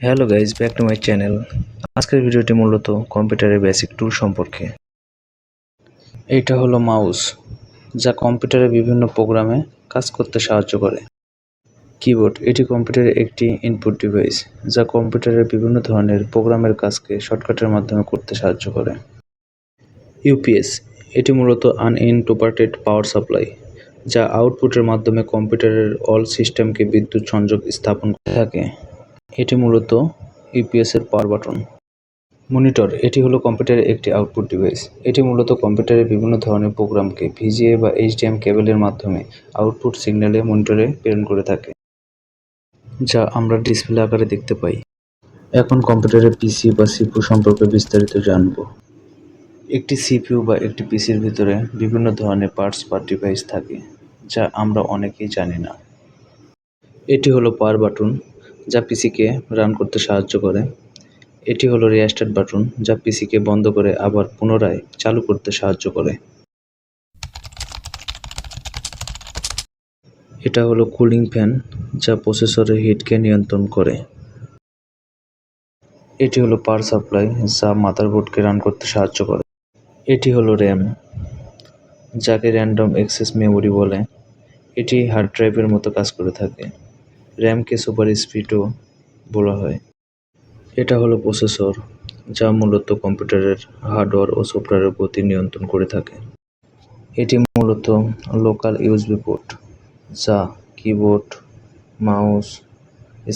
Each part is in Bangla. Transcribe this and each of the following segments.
Hello guys back to my channel আজকের ভিডিওটি মূলত কম্পিউটারের বেসিক টুল সম্পর্কে। এইটা হলো মাউস যা কম্পিউটারের বিভিন্ন প্রোগ্রামে কাজ করতে সাহায্য করে। কিবোর্ড এটি কম্পিউটারের একটি ইনপুট ডিভাইস যা কম্পিউটারের বিভিন্ন ধরনের প্রোগ্রামের কাজকে শর্টকাটের মাধ্যমে করতে সাহায্য করে। ইউপিএস এটি মূলত আনইনটোপার্টেড পাওয়ার সাপ্লাই যা আউটপুটের মাধ্যমে কম্পিউটারের অল সিস্টেমকে বিদ্যুৎ সংযোগ স্থাপন করে থাকে। এটি মূলত ইউপিএস এর পাওয়ার বাটন। মনিটর, এটি হলো কম্পিউটারের একটি আউটপুট ডিভাইস। এটি মূলত কম্পিউটারের বিভিন্ন ধরনের প্রোগ্রামকে ভিজিএ বা এইচডিএম কেবলের মাধ্যমে আউটপুট সিগন্যালে মনিটরে প্রেরণ করে থাকে, যা আমরা ডিসপ্লে আকারে দেখতে পাই। এখন কম্পিউটারের পিসি বা সিপিইউ সম্পর্কে বিস্তারিত জানব। একটি সিপিইউ বা একটি পিসির ভিতরে বিভিন্ন ধরনের পার্টস বা ডিভাইস থাকে, যা আমরা অনেকেই জানি না। এটি হলো পাওয়ার বাটন। যা পিসিকে রান করতে সাহায্য করে। এটি হলো রিস্টার্ট বাটন যা পিসিকে বন্ধ করে আবার পুনরায় চালু করতে সাহায্য করে। এটা হলো কুলিং ফ্যান, যা প্রসেসরের হিটকে নিয়ন্ত্রণ করে। এটি হলো পাওয়ার সাপ্লাই, যা মাদারবোর্ডকে রান করতে সাহায্য করে। এটি হলো র্যাম, যাকে র্যান্ডম অ্যাক্সেস মেমরি বলে। এটি হার্ড ড্রাইভের মতো কাজ করে থাকে। র্যামকে সুপার স্পিডও বলা হয়। এটা হলো প্রসেসর, যা মূলত কম্পিউটারের হার্ডওয়্যার ও সফটওয়্যারের গতি নিয়ন্ত্রণ করে থাকে। এটি মূলত লোকাল ইউএসবি পোর্ট, যা কিবোর্ড, মাউস,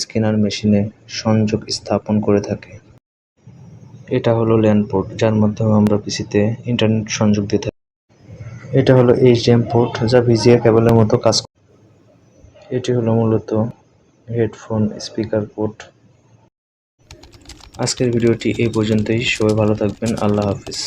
স্ক্যানার মেশিনে সংযোগ স্থাপন করে থাকে। এটা হলো ল্যান পোর্ট, যার মাধ্যমে আমরা পিসিতে ইন্টারনেট সংযোগ দিয়ে থাকি এটা হলো এইচডিএম পোর্ট, যা ভিজিএ কেবলের মতো কাজ করে। এটি হলো মূলত হেডফোন স্পিকার পোর্ট আজকের ভিডিওটি এই পর্যন্তই। সবাই ভালো থাকবেন। আল্লাহ হাফিজ।